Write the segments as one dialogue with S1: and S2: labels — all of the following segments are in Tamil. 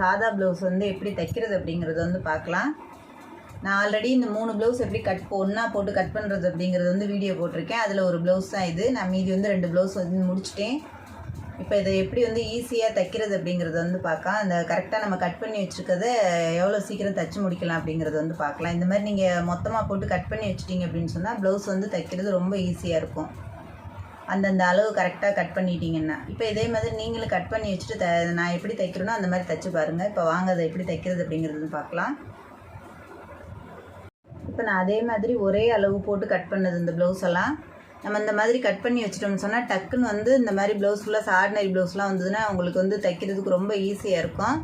S1: சாதா ப்ளவுஸ் வந்து எப்படி தைக்கிறது அப்படிங்கிறது வந்து பார்க்கலாம். நான் ஆல்ரெடி இந்த மூணு ப்ளவுஸ் எப்படி கட் ஒன்றா போட்டு கட் பண்ணுறது அப்படிங்கிறது வந்து வீடியோ போட்டிருக்கேன். அதில் ஒரு ப்ளவுஸ் தான் இது. நான் மீதி வந்து ரெண்டு ப்ளவுஸ் வந்து முடிச்சிட்டேன். இப்போ இதை எப்படி வந்து ஈஸியாக தைக்கிறது அப்படிங்கிறத வந்து பார்க்கலாம். அந்த கரெக்டாக நம்ம கட் பண்ணி வச்சுருக்கத எவ்வளோ சீக்கிரம் தைச்சு முடிக்கலாம் அப்படிங்கிறது வந்து பார்க்கலாம். இந்த மாதிரி நீங்கள் மொத்தமாக போட்டு கட் பண்ணி வச்சிட்டிங்க அப்படின்னு சொன்னால் ப்ளவுஸ் வந்து தைக்கிறது ரொம்ப ஈஸியாக இருக்கும். அந்தந்த அளவு கரெக்டாக கட் பண்ணிட்டீங்கன்னா. இப்போ இதே மாதிரி நீங்களும் கட் பண்ணி வச்சுட்டு த நான் எப்படி தைக்கிறேனோ அந்த மாதிரி தைச்சு பாருங்கள் இப்போ வாங்க அதை எப்படி தைக்கிறது அப்படிங்கிறது பார்க்கலாம். இப்போ நான் அதே மாதிரி ஒரே அளவு போட்டு கட் பண்ணது இந்த ப்ளவுஸ் எல்லாம். நம்ம இந்த மாதிரி கட் பண்ணி வச்சிட்டோம்னு சொன்னால் டக்குன்னு வந்து இந்த மாதிரி ப்ளவுஸ் ஃபுல்லாக ஆர்டினரி ப்ளவுஸ்லாம் வந்ததுன்னா உங்களுக்கு வந்து தைக்கிறதுக்கு ரொம்ப ஈஸியாக இருக்கும்.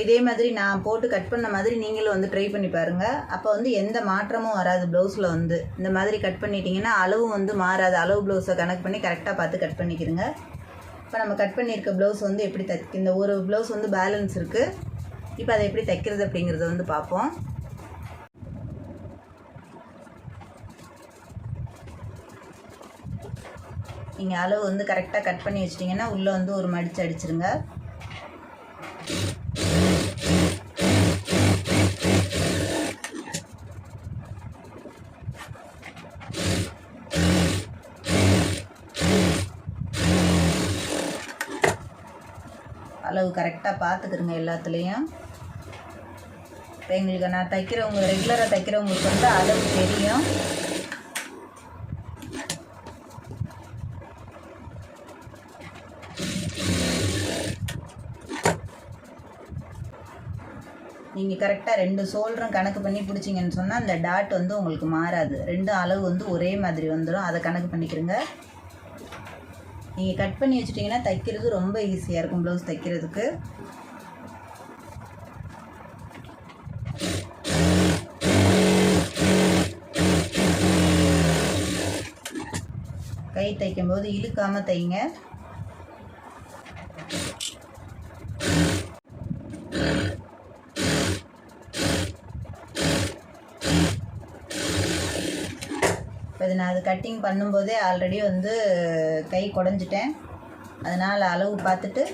S1: இதே மாதிரி நான் போட்டு கட் பண்ண மாதிரி நீங்களும் வந்து ட்ரை பண்ணி பாருங்கள் அப்போ வந்து எந்த மாற்றமும் வராது ப்ளவுஸில் வந்து. இந்த மாதிரி கட் பண்ணிட்டீங்கன்னா அளவு வந்து மாறாது. அளவு ப்ளவுஸை கனெக்ட் பண்ணி கரெக்டாக பார்த்து கட் பண்ணிக்கிறங்க இப்போ நம்ம கட் பண்ணியிருக்க ப்ளவுஸ் வந்து எப்படி தைக்க இந்த ஒரு ப்ளவுஸ் வந்து பேலன்ஸ் இருக்குது இப்போ அதை எப்படி தைக்கிறது அப்படிங்கிறத வந்து பார்ப்போம். நீங்கள் அளவு வந்து கரெக்டாக கட் பண்ணி வச்சிட்டிங்கன்னா உள்ளே வந்து ஒரு மடிச்சு அடிச்சிருங்க அளவு கரெக்டாக பார்த்துக்கிறங்க எல்லாத்துலேயும். இப்போ எங்களுக்கு நான் தைக்கிறவங்க ரெகுலராக தைக்கிறவங்களுக்கு வந்து அளவு தெரியும். நீங்கள் கரெக்டாக ரெண்டு சோல்டரும் கணக்கு பண்ணி பிடிச்சிங்கன்னு சொன்னால் அந்த டாட் வந்து உங்களுக்கு மாறாது. ரெண்டு அளவு வந்து ஒரே மாதிரி வந்துடும் அதை கணக்கு பண்ணிக்கிறங்க நீங்கள் கட் பண்ணி வச்சிட்டிங்கன்னா தைக்கிறது ரொம்ப ஈஸியாக இருக்கும் ப்ளவுஸ் தைக்கிறதுக்கு. கை தைக்கும்போது இழுக்காமல் தைங்க. இப்போ இது நான் அது கட்டிங் பண்ணும்போதே ஆல்ரெடி வந்து கை குடஞ்சிட்டேன். அதனால் அளவு பார்த்துட்டு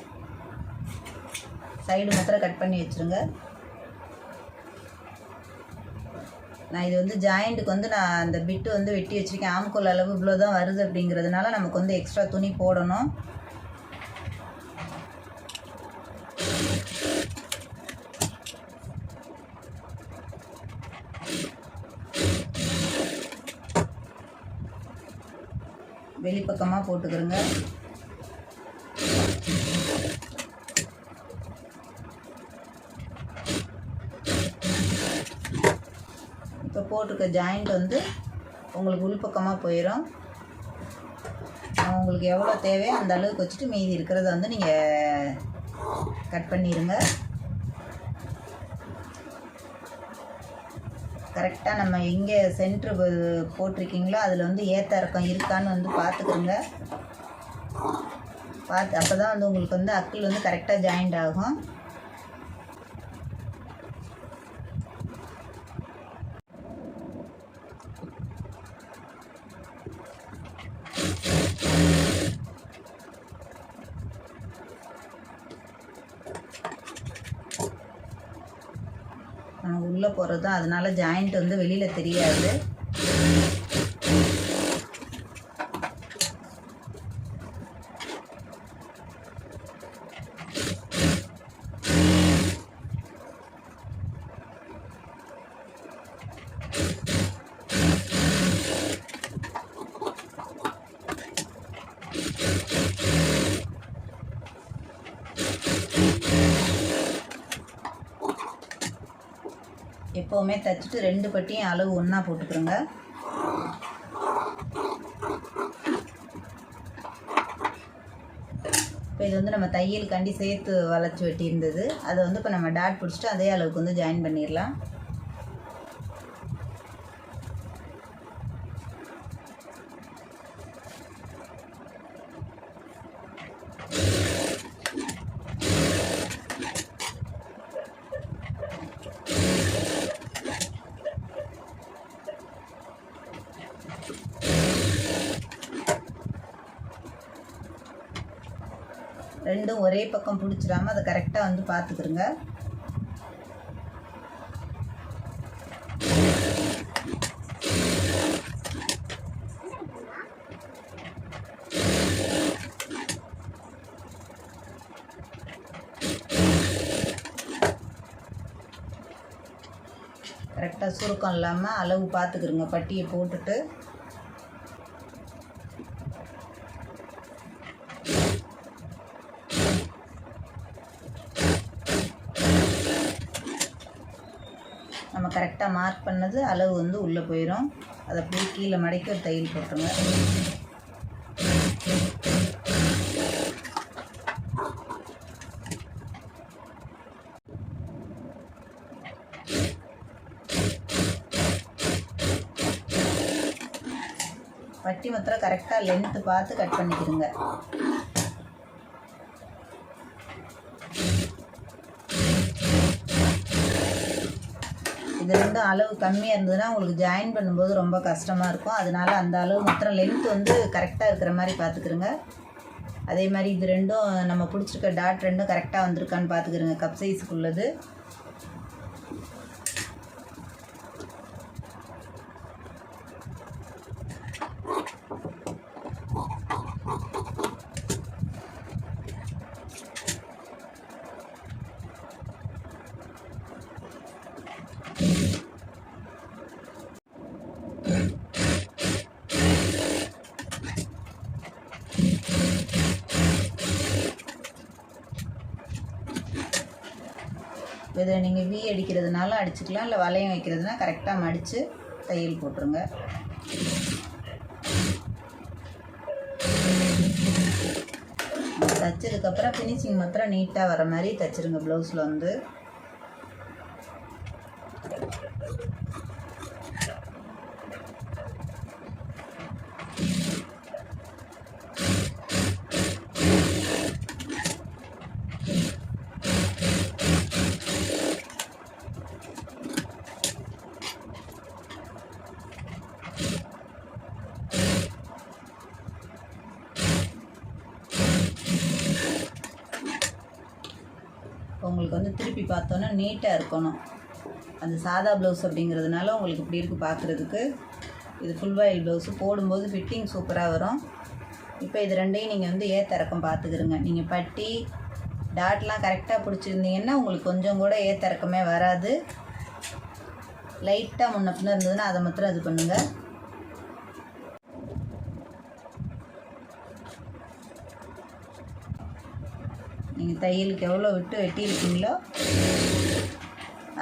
S1: சைடு மாத்திரம் கட் பண்ணி வச்சுருங்க. நான் இது வந்து ஜாயிண்ட்டுக்கு வந்து நான் அந்த பிட்டு வந்து வெட்டி வச்சுருக்கேன். ஆம்கோல் அளவு இவ்வளோ தான் வருது அப்படிங்கிறதுனால நமக்கு வந்து எக்ஸ்ட்ரா துணி போடணும். வெளிப்பக்கமாக போட்டுக்கிறோங்க. இருக்க ஜாயிண்ட் வந்து உங்களுக்கு உள்பக்கமாக போயிடும் உங்களுக்கு எவ்வளோ தேவையோ அந்த அளவுக்கு வச்சுட்டு மீதி இருக்கிறத வந்து நீங்கள் கட் பண்ணிடுங்க கரெக்டாக நம்ம எங்கே சென்ட்ரு போட்டிருக்கீங்களோ அதில் வந்து ஏற்ற இறக்கம் இருக்கான்னு வந்து பார்த்துக்குங்க பார்த்து அப்போ தான் வந்து உங்களுக்கு வந்து அக்கிள் வந்து கரெக்டாக ஜாயிண்ட் ஆகும். நம்ம உள்ளே அதனால ஜாயிண்ட் வந்து வெளியில் தெரியாது. எப்போவுமே தைச்சிட்டு ரெண்டு பட்டியும் அளவு ஒன்றா போட்டுக்கிறோங்க. இப்போ இது வந்து நம்ம தையலுக்காண்டி சேர்த்து வளைச்சி வெட்டியிருந்தது. அதை வந்து இப்போ நம்ம டாட் பிடிச்சிட்டு அதே அளவுக்கு வந்து ஜாயின் பண்ணிடலாம். ரெண்டும் ஒரே பக்கம் பிடிச்சிடாம அதை கரெக்டாக வந்து பார்த்துக்குருங்க. கரெக்டாக சுருக்கம் இல்லாமல் அளவு பார்த்துக்கிருங்க பட்டியை போட்டுட்டு நம்ம கரெக்டாக மார்க் பண்ணது அளவு வந்து உள்ளே போயிடும் அதை அப்படியே கீழே மடக்கி ஒரு தையல் போட்டுருங்க. பட்டி மொத்தம் கரெக்டாக லென்த்து பார்த்து கட் பண்ணிக்கிறோங்க வந்து அளவு கம்மியாக இருந்ததுன்னா உங்களுக்கு ஜாயின் பண்ணும்போது ரொம்ப கஷ்டமாக இருக்கும். அதனால அந்த அளவு மாத்திரம் லென்த் வந்து கரெக்டாக இருக்கிற மாதிரி பார்த்துக்கிறங்க அதே மாதிரி இது ரெண்டும் நம்ம பிடிச்சிருக்க டாட் ரெண்டும் கரெக்டாக வந்திருக்கான்னு பார்த்துக்குருங்க கப் சைஸுக்குள்ளது இதில் நீங்கள் வி அடிக்கிறதுனால அடிச்சுக்கலாம் இல்லை வளையம் வைக்கிறதுனா கரெக்டாக மடித்து தையல் போட்டுருங்க. தைச்சதுக்கப்புறம் ஃபினிஷிங் மாத்திரம் நீட்டாக வர மாதிரி தைச்சிருங்க ப்ளவுஸில் வந்து உங்களுக்கு வந்து திருப்பி பார்த்தோன்னா நீட்டாக இருக்கணும். அந்த சாதா ப்ளவுஸ் அப்படிங்கிறதுனால உங்களுக்கு இப்படி இருக்குது பார்க்குறதுக்கு இது ஃபுல் வாயில் ப்ளவுஸு போடும்போது ஃபிட்டிங் சூப்பராக வரும். இப்போ இது ரெண்டையும் நீங்கள் வந்து ஏத்தறக்கம் பார்த்துக்கிருங்க நீங்கள் பட்டி டாட்லாம் கரெக்டாக பிடிச்சிருந்தீங்கன்னா உங்களுக்கு கொஞ்சம் கூட ஏத்தறக்கமே வராது. லைட்டாக முன்ன பின்ன இருந்ததுன்னா அதை மாத்திரம் இது பண்ணுங்கள் நீங்கள் தையலுக்கு எவ்வளோ விட்டு வெட்டியிருக்கீங்களோ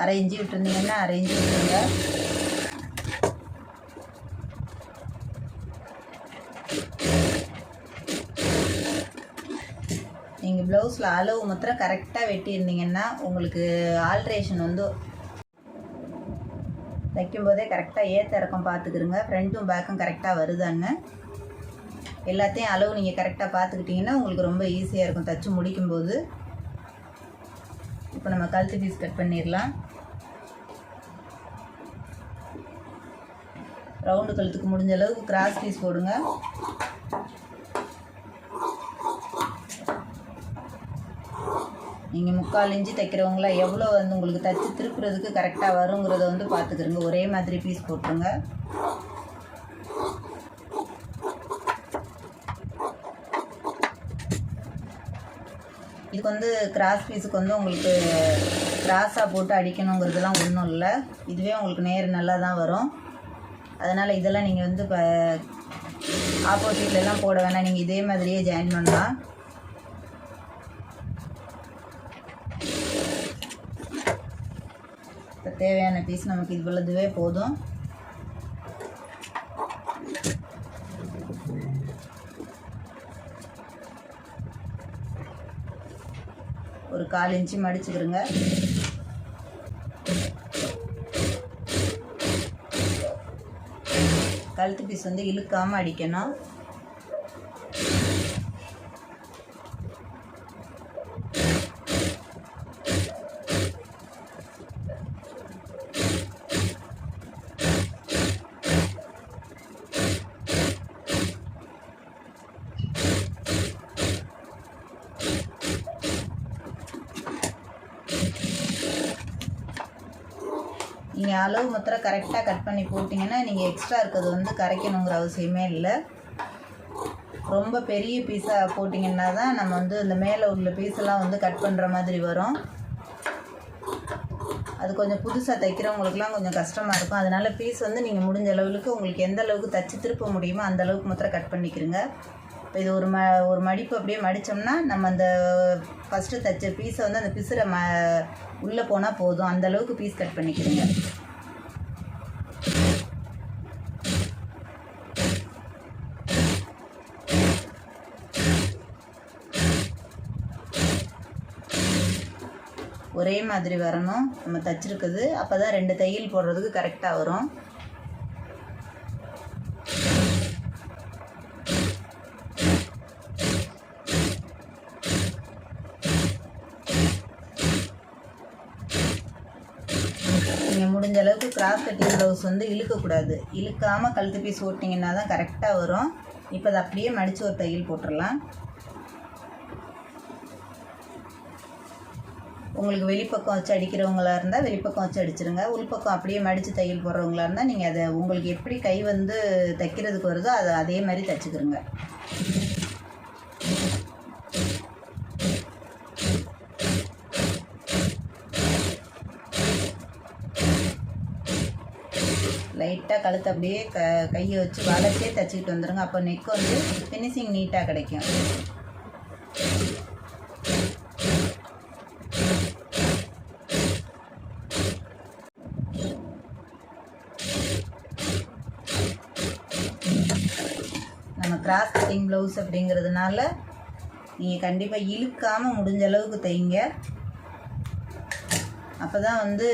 S1: அரைஞ்சி விட்டுருந்தீங்கன்னா அரைஞ்சி விட்டுருங்க. நீங்கள் ப்ளவுஸில் அளவு மாத்திரம் கரெக்டாக வெட்டியிருந்தீங்கன்னா உங்களுக்கு ஆல்ட்ரேஷன் வந்து தைக்கும்போதே கரெக்டாக ஏற்ற இறக்கம் பார்த்துக்கிருங்க. ஃப்ரண்ட்டும் பேக்கும் கரெக்டாக வருதான்னு. எல்லாத்தையும் அளவு நீங்கள் கரெக்டாக பார்த்துக்கிட்டிங்கன்னா உங்களுக்கு ரொம்ப ஈஸியாக இருக்கும். தச்சு முடிக்கும்போது. இப்போ நம்ம கழுத்து பீஸ் கட் பண்ணிடலாம். ரவுண்டு கழுத்துக்கு முடிஞ்ச அளவுக்கு கிராஸ் பீஸ் போடுங்க. நீங்கள் முக்கால் இன்ச்சு தைக்கிறவங்கள எவ்வளோ வந்து உங்களுக்கு தச்சு திருப்புறதுக்கு கரெக்டாக வருங்கிறத வந்து பார்த்துக்கிறங்க ஒரே மாதிரி பீஸ் போட்டுருங்க. இதுக்கு வந்து கிராஸ் பீஸுக்கு வந்து உங்களுக்கு கிராஸாக போட்டு அடிக்கணுங்கிறதுலாம் ஒன்றும் இல்லை. இதுவே உங்களுக்கு நேர் நல்லா தான் வரும். அதனால் இதெல்லாம் நீங்கள் வந்து இப்போ ஆப்போசிட்லலாம் போட வேணாம். நீங்கள் இதே மாதிரியே ஜாயின் பண்ணலாம். இப்போ தேவையான பீஸ் நமக்கு இவ்வளவுவே போதும். ஒரு கால் இன்ச்சு மடிச்சுக்கிறோங்க கழுத்து பீஸ் வந்து இழுக்காமல் அடிக்கணும். நீங்கள் அளவு மாத்திரம் கரெக்டாக கட் பண்ணி போட்டிங்கன்னா நீங்கள் எக்ஸ்ட்ரா இருக்கிறது வந்து கரைக்கணுங்கிற அவசியமே இல்லை. ரொம்ப பெரிய பீஸாக போட்டிங்கன்னா தான் நம்ம வந்து இந்த மேலே உள்ள பீஸெல்லாம் வந்து கட் பண்ணுற மாதிரி வரும். அது கொஞ்சம் புதுசாக தைக்கிறவங்களுக்குலாம் கொஞ்சம் கஷ்டமாக இருக்கும். அதனால் பீஸ் வந்து நீங்கள் முடிஞ்ச அளவுக்கு உங்களுக்கு எந்த அளவுக்கு தச்சு திருப்ப முடியுமோ அந்த அளவுக்கு மாத்திரம் கட் பண்ணிக்கிறங்க. இப்போ இது ஒரு ம ஒரு மடிப்பு அப்படியே மடித்தோம்னா நம்ம அந்த ஃபஸ்ட்டு தைச்ச பீஸை வந்து அந்த பிசுரை ம உள்ளே போனால் போதும். அந்த அளவுக்கு பீஸ் கட் பண்ணிக்கிறீங்க. ஒரே மாதிரி வரணும். நம்ம தச்சிருக்குது அப்போ தான் ரெண்டு தையல் போடுறதுக்கு கரெக்டாக வரும் நீங்கள் முடிஞ்ச அளவுக்கு கிராஸ் கட்டிங் ப்ளவுஸ் வந்து இழுக்கக்கூடாது. இழுக்காமல் கழுத்து பீஸ் ஓட்டிங்கன்னா தான் கரெக்டாக வரும். இப்போ அதை அப்படியே மடித்து ஒரு தையல் போட்டுடலாம். உங்களுக்கு வெளிப்பக்கம் வச்சு அடிக்கிறவங்களாக இருந்தால் வெளிப்பக்கம் வச்சு அடிச்சிருங்க. உள்பக்கம் அப்படியே மடித்து தையல் போடுறவங்களா இருந்தால் நீங்கள் அதை உங்களுக்கு எப்படி கை வந்து தைக்கிறதுக்கு வருதோ அதை அதே மாதிரி தைச்சிக்கிறோங்க நீட்டாக கழுத்து அப்படியே க கையை வச்சு வளர்த்தே தைச்சிக்கிட்டு வந்துடுங்க அப்போ நெக் வந்து ஃபினிஷிங் நீட்டாக கிடைக்கும். நம்ம கிராஸ் கட்டிங் ப்ளவுஸ் அப்படிங்கிறதுனால நீங்கள் கண்டிப்பாக இழுக்காமல் முடிஞ்ச அளவுக்கு தைங்க. அப்போ தான் வந்து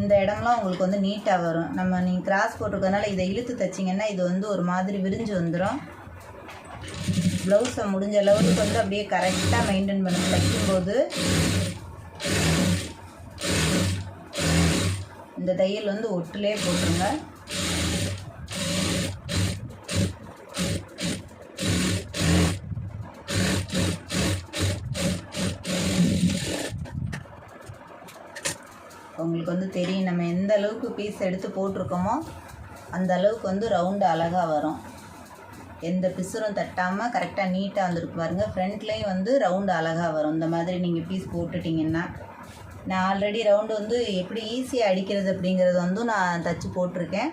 S1: இந்த இடம்லாம் உங்களுக்கு வந்து நீட்டாக வரும். நம்ம நீங்கள் கிராஸ் போட்டிருக்கறனால இதை இழுத்து தைச்சிங்கன்னா இது வந்து ஒரு மாதிரி விரிஞ்சு வந்துடும் ப்ளவுஸை முடிஞ்ச அளவுக்கு வந்து அப்படியே கரெக்டாக மெயின்டைன் பண்ணி தைக்கும்போது இந்த தையல் வந்து ஒட்டுலே போட்டுருங்க. உங்களுக்கு வந்து தெரியும். நம்ம எந்த அளவுக்கு பீஸ் எடுத்து போட்டிருக்கோமோ அந்த அளவுக்கு வந்து ரவுண்டு அழகாக வரும். எந்த பிசுரும் தட்டாமல் கரெக்டாக நீட்டாக வந்துருக்கு பாருங்கள் ஃப்ரண்ட்லேயும் வந்து ரவுண்டு அழகாக வரும். இந்த மாதிரி நீங்கள் பீஸ் போட்டுட்டிங்கன்னா. நான் ஆல்ரெடி ரவுண்டு வந்து எப்படி ஈஸியாக அடிக்கிறது அப்படிங்கிறது வந்து நான் தச்சு போட்டிருக்கேன்.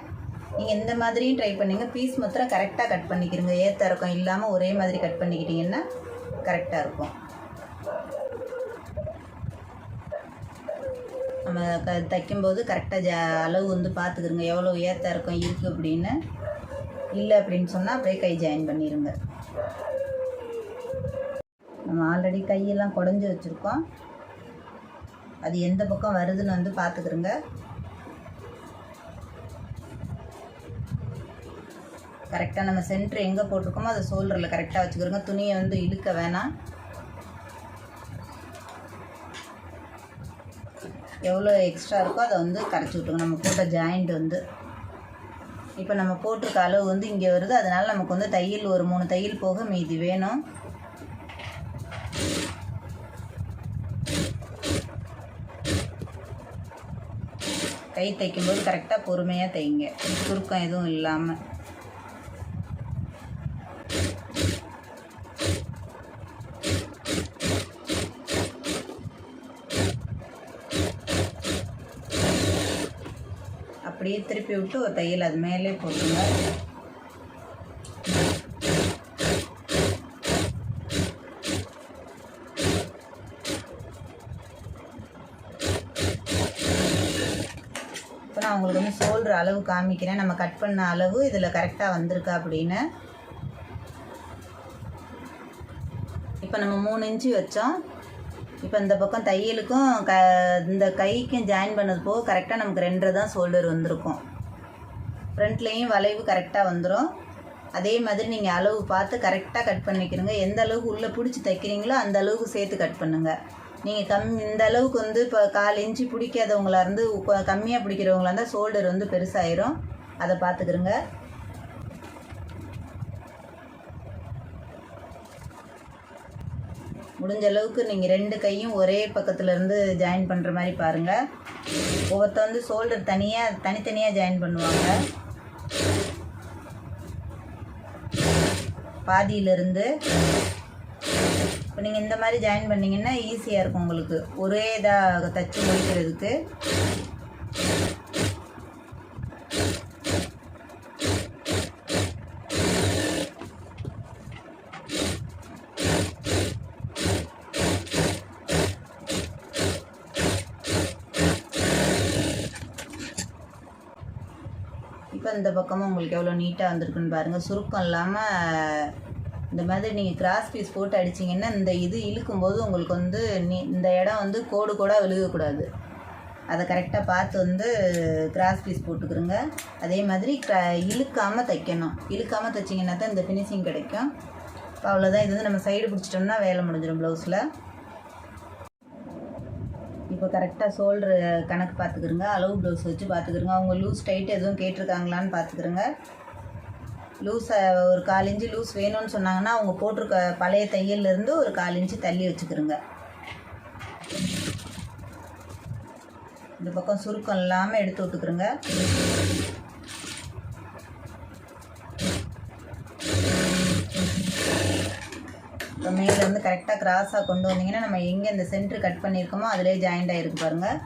S1: நீங்கள் இந்த மாதிரியும் ட்ரை பண்ணுங்க. பீஸ் மாத்திரம் கரெக்டாக கட் பண்ணிக்கிறங்க ஏற்ற இறக்கம் இல்லாமல் ஒரே மாதிரி கட் பண்ணிக்கிட்டிங்கன்னா கரெக்டாக இருக்கும். நம்ம க தைக்கும்போது கரெக்டாக ஜ அளவு வந்து பார்த்துக்கிறங்க எவ்வளோ ஏற்ற இருக்கும் இருக்குது அப்படின்னு. இல்லை அப்படின்னு சொன்னால் அப்படியே கை ஜாயின் பண்ணிடுங்க நம்ம ஆல்ரெடி கையெல்லாம் குடஞ்சி வச்சுருக்கோம். அது எந்த பக்கம் வருதுன்னு வந்து பார்த்துக்குருங்க. கரெக்டாக நம்ம சென்ட்ரு எங்கே போட்டிருக்கோமோ அதை சோல்டரில் கரெக்டாக வச்சுக்கிறோங்க துணியை வந்து இழுக்க வேணாம். எவ்வளோ எக்ஸ்ட்ரா இருக்கோ அதை வந்து கரைச்சி விட்டுருங்க நம்ம போட்ட ஜாயிண்ட் வந்து. இப்போ நம்ம போட்டிருக்க அளவு வந்து இங்கே வருது. அதனால் நமக்கு வந்து தையல் ஒரு மூணு தையல் போக மீதி வேணும். கை தைக்கும்போது கரெக்டாக பொறுமையாக தைங்க. சுருக்கம் எதுவும் இல்லாமல் அப்படியே திருப்பி விட்டு ஒரு தையல் அது மேலே போட்டுருங்க இப்போ நான் உங்களுக்கு வந்து சோல்ற அளவு காமிக்கிறேன். நம்ம கட் பண்ண அளவு இதில் கரெக்டாக வந்திருக்கா அப்படின்னு. இப்போ நம்ம மூணு இன்ச்சு வச்சோம். இப்போ இந்த பக்கம் தையலுக்கும் க இந்த கைக்கும் ஜாயின் பண்ணது போக கரெக்டாக நமக்கு ரெண்டரை தான் ஷோல்டர் வந்திருக்கும். ஃப்ரண்ட்லேயும் வளைவு கரெக்டாக வந்துடும் அதே மாதிரி நீங்கள் அளவு பார்த்து கரெக்டாக கட் பண்ணிக்கிறங்க எந்த அளவுக்கு உள்ளே பிடிச்சி தைக்கிறீங்களோ அந்த அளவுக்கு சேர்த்து கட் பண்ணுங்கள் நீங்கள் கம் இந்த அளவுக்கு வந்து இப்போ கால் இன்ச்சு பிடிக்காதவங்களா இருந்து கம்மியாக பிடிக்கிறவங்களா இருந்தால் ஷோல்டர் வந்து பெருசாயிரும். அதை பார்த்துக்கிறங்க முடிஞ்ச அளவுக்கு நீங்கள் ரெண்டு கையும் ஒரே பக்கத்தில் இருந்து ஜாயின் பண்ணுற மாதிரி பாருங்கள் ஒவ்வொருத்த வந்து ஷோல்டர் தனியாக தனித்தனியாக ஜாயின் பண்ணுவாங்க. பாதியிலிருந்து. இப்போ நீங்கள் இந்த மாதிரி ஜாயின் பண்ணிங்கன்னா ஈஸியாக இருக்கும் உங்களுக்கு. ஒரே இதாக தச்சு முடிக்கிறதுக்கு. அந்த இந்த பக்கமும் உங்களுக்கு எவ்வளோ நீட்டாக வந்திருக்குன்னு பாருங்கள் சுருக்கம் இல்லாமல் இந்த மாதிரி நீங்கள் கிராஸ் பீஸ் போட்டு அடிச்சிங்கன்னா இந்த இது இழுக்கும்போது உங்களுக்கு வந்து நீ இந்த இடம் வந்து கோடு கூட விழுகக்கூடாது. அதை கரெக்டாக பார்த்து வந்து கிராஸ் பீஸ் போட்டுக்கிறோங்க. அதே மாதிரி க இழுக்காமல் தைக்கணும். இழுக்காமல் தைச்சிங்கன்னா தான் இந்த ஃபினிஷிங் கிடைக்கும். இப்போ அவ்வளோதான் இது வந்து நம்ம சைடு பிடிச்சிட்டோம்னா வேலை முடிஞ்சிடும் ப்ளவுஸில் இப்போ கரெக்டாக ஷோல்டரு கணக்கு பார்த்துக்குருங்க அளவு ப்ளவுஸ் வச்சு பார்த்துக்குருங்க அவங்க லூஸ் டைட் எதுவும் கேட்டிருக்காங்களான்னு பார்த்துக்குருங்க லூஸை ஒரு கால் இன்ச்சு லூஸ் வேணும்னு சொன்னாங்கன்னா அவங்க போட்டிருக்க பழைய தையல்லேருந்து ஒரு கால் இன்ச்சு தள்ளி வச்சுக்கிறோங்க. இந்த பக்கம் சுருக்கம் இல்லாமல் எடுத்து விட்டுக்கிறோங்க. இப்போ மேலே வந்து கரெக்டாக கிராஸாக கொண்டு வந்தீங்கன்னா நம்ம எங்கே இந்த சென்ட்ரு கட் பண்ணியிருக்கோமோ அதிலே ஜாயிண்ட் ஆகிருக்கு பாருங்கள்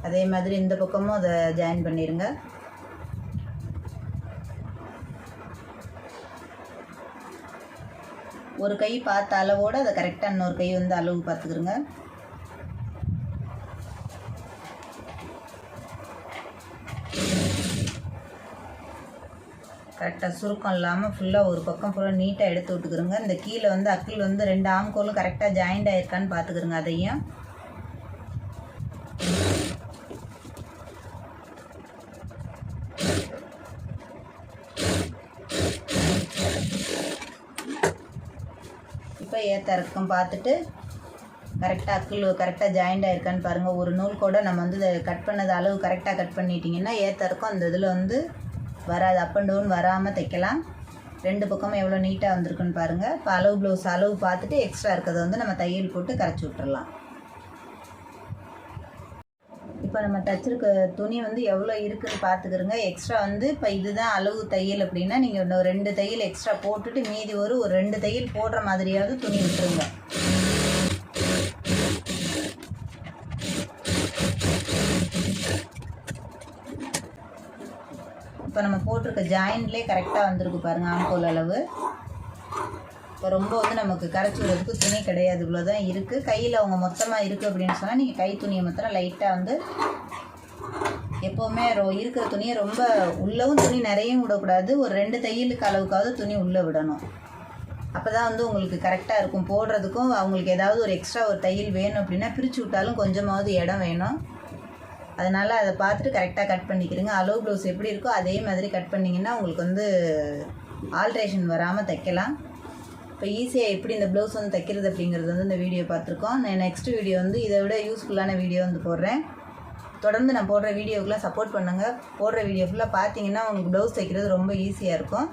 S1: அதே மாதிரி இந்த பக்கமும் அதை ஜாயின் பண்ணிடுங்க ஒரு கை பார்த்த அளவோடு அதை கரெக்டாக இன்னொரு கை வந்து அளவு பார்த்துக்குறோங்க கரெக்டாக சுருக்கம் இல்லாமல் ஃபுல்லாக ஒரு பக்கம் ஃபுல்லாக நீட்டாக எடுத்து விட்டுக்கிறோங்க. இந்த கீழே வந்து அக்கில் வந்து ரெண்டு ஆம்கோலும் கரெக்டாக ஜாயிண்ட் ஆகிருக்கான்னு பார்த்துக்கிறோங்க அதையும். இப்போ ஏற்ற இருக்கும் பார்த்துட்டு கரெக்டாக அக்கில் கரெக்டாக ஜாயிண்ட் ஆகிருக்கான்னு பாருங்கள் ஒரு நூல் கூட நம்ம வந்து இதை கட் பண்ணது அளவு கரெக்டாக கட் பண்ணிட்டீங்கன்னா ஏற்ற இருக்கும் அந்த இதில் வந்து வராது. அப் அண்ட் டவுன் வராமல் தைக்கலாம். ரெண்டு பக்கமும் எவ்வளோ நீட்டாக வந்திருக்குன்னு பாருங்கள் இப்போ அளவு ப்ளவுஸ் அளவு பார்த்துட்டு எக்ஸ்ட்ரா இருக்கிறத வந்து நம்ம தையல் போட்டு கரைச்சி விட்டுறலாம். இப்போ நம்ம தச்சிருக்க துணி வந்து எவ்வளோ இருக்குன்னு பார்த்துக்கிறோங்க. எக்ஸ்ட்ரா வந்து இப்போ இதுதான் அளவு தையல் அப்படின்னா நீங்கள் இன்னும் ரெண்டு தையல் எக்ஸ்ட்ரா போட்டுட்டு மீதி ஒரு ஒரு ரெண்டு தையல் போடுற மாதிரியாவது துணி விட்டுருங்க. இப்போ நம்ம போட்டிருக்க ஜாயின்ட்லேயே கரெக்டாக வந்திருக்கு பாருங்கள் ஆம்கோல் அளவு. இப்போ ரொம்ப வந்து நமக்கு கரைச்சி விடுறதுக்கு துணி கிடையாது இவ்வளோ தான் இருக்குது கையில் அவங்க மொத்தமாக இருக்குது அப்படின்னு சொன்னால் நீங்கள் கை துணியை மொத்தம் லைட்டாக வந்து எப்போவுமே ரொ இருக்கிற துணியை ரொம்ப உள்ளவும் துணி நிறையும் விடக்கூடாது. ஒரு ரெண்டு தையலுக்கு அளவுக்காவது துணி உள்ளே விடணும். அப்போ தான் வந்து உங்களுக்கு கரெக்டாக இருக்கும். போடுறதுக்கும் அவங்களுக்கு ஏதாவது ஒரு எக்ஸ்ட்ரா ஒரு தையல் வேணும் அப்படின்னா பிரித்து விட்டாலும் கொஞ்சமாவது இடம் வேணும். அதனால் அதை பார்த்துட்டு கரெக்டாக கட் பண்ணிக்கிறீங்க. அலோ ப்ளவுஸ் எப்படி இருக்கோ அதே மாதிரி கட் பண்ணிங்கன்னா உங்களுக்கு வந்து ஆல்ட்ரேஷன் வராமல் தைக்கலாம். இப்போ ஈஸியாக எப்படி இந்த ப்ளவுஸ் வந்து தைக்கிறது அப்படிங்கிறது வந்து இந்த வீடியோ பார்த்துருக்கோம். நான் நெக்ஸ்ட் வீடியோ வந்து இதை விட யூஸ்ஃபுல்லான வீடியோ வந்து போடுறேன். தொடர்ந்து நான் போடுற வீடியோக்கெலாம் சப்போர்ட் பண்ணுங்கள் போடுற வீடியோ ஃபுல்லாக பார்த்தீங்கன்னா உங்களுக்கு ப்ளவுஸ் தைக்கிறது ரொம்ப ஈஸியாக இருக்கும்.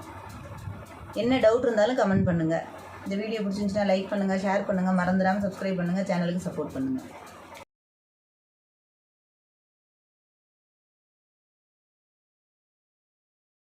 S1: என்ன டவுட் இருந்தாலும் கமெண்ட் பண்ணுங்கள் இந்த வீடியோ பிடிச்சிருந்துச்சுன்னா லைக் பண்ணுங்கள் ஷேர் பண்ணுங்கள் மறந்துடாமல் சப்ஸ்கிரைப் பண்ணுங்கள் சேனலுக்கு சப்போர்ட் பண்ணுங்கள்